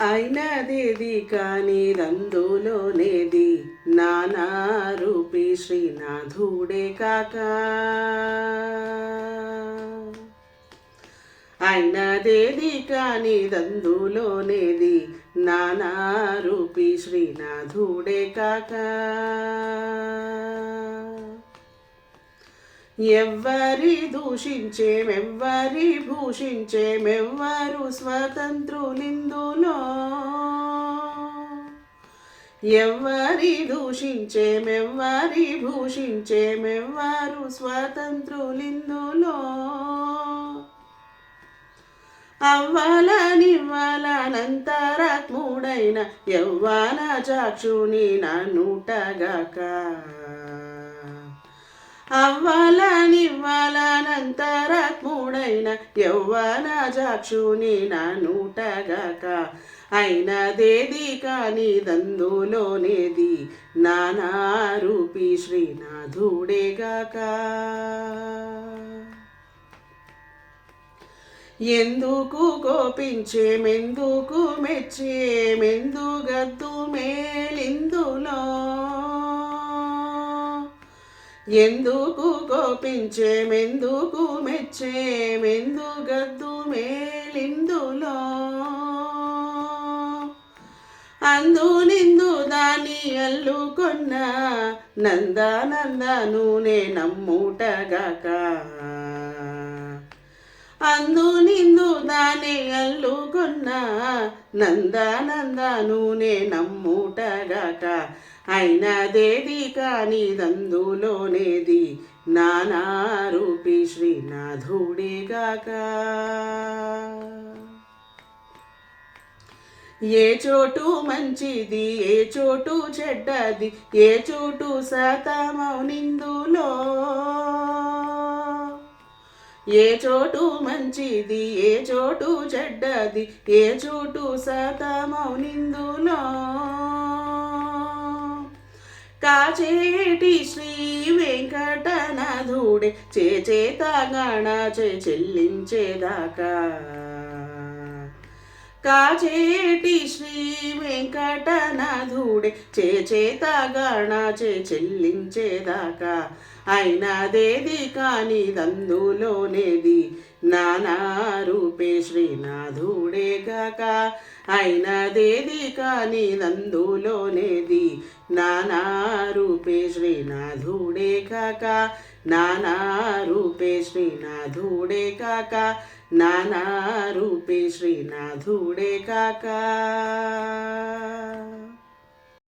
అయినదేది కానీ రందులోనేది నానా రూపి శ్రీనాథుడే కాక. అయినదేది కానీ రందులోనేది నానా రూపి శ్రీనాథుడే కాక. ఎవ్వరి దూషించేమెవ్వరి భూషించేమెవ్వరు స్వతంత్రులిందులో ఎవ్వరి దూషించేమెవ్వరి భూషించేమెవ్వరు స్వతంత్రులిందులో అవ్వాలనివ్వాలనంతరాత్ముడైన యవ్వాన చాక్షుని నన్నుటగాక అవ్వాలనివ్వాలనంతరాత్ముడైన యవ్వన జాక్షుని నూటగాక. అయినదేది కాని దందులోనేది నానారూపి శ్రీనాథుడేగాక. ఎందుకు కోపించేమెందుకు మెచ్చేమెందు గద్దు మేలిందులో? ఎందుకు కోపించేమెందుకు మెచ్చేమెందు గద్దు మేలిందులో? అందు నిందు దాని అల్లుకొన్న నందానందను నే నమ్ముటగాక. అందు నిందు దాని అల్లుకొన్న నందానందను నే నమ్ముటగాక. అయినదేది కానిదందులోనేది నానారూపి నానా శ్రీనాథుడేగాక. ఏ చోటు మంచిది ఏ చోటు చెడ్డది ఏ చోటు సతమౌనిందులో ఏ చోటు మంచిది ఏ చోటు చెడ్డది ఏ చోటు శాతమౌనిందులో కాచేటి శ్రీ వెంకటనాథుడే చేచేత గణ చే చెల్లించేదాకా కాచేటి శ్రీ వెంకటనాథుడే చేచేత గణ చే చెల్లించేదాకా అయినదేది కానిదందులోనేది నానా రూపే శ్రీనాథుడే గాక అయినదేది కానిదందులోనేది నానా రూపే శ్రీనాథుడే కాక. నానా రూపే శ్రీనాథుడే కాక. నానా శ్రీనాథుడే కాక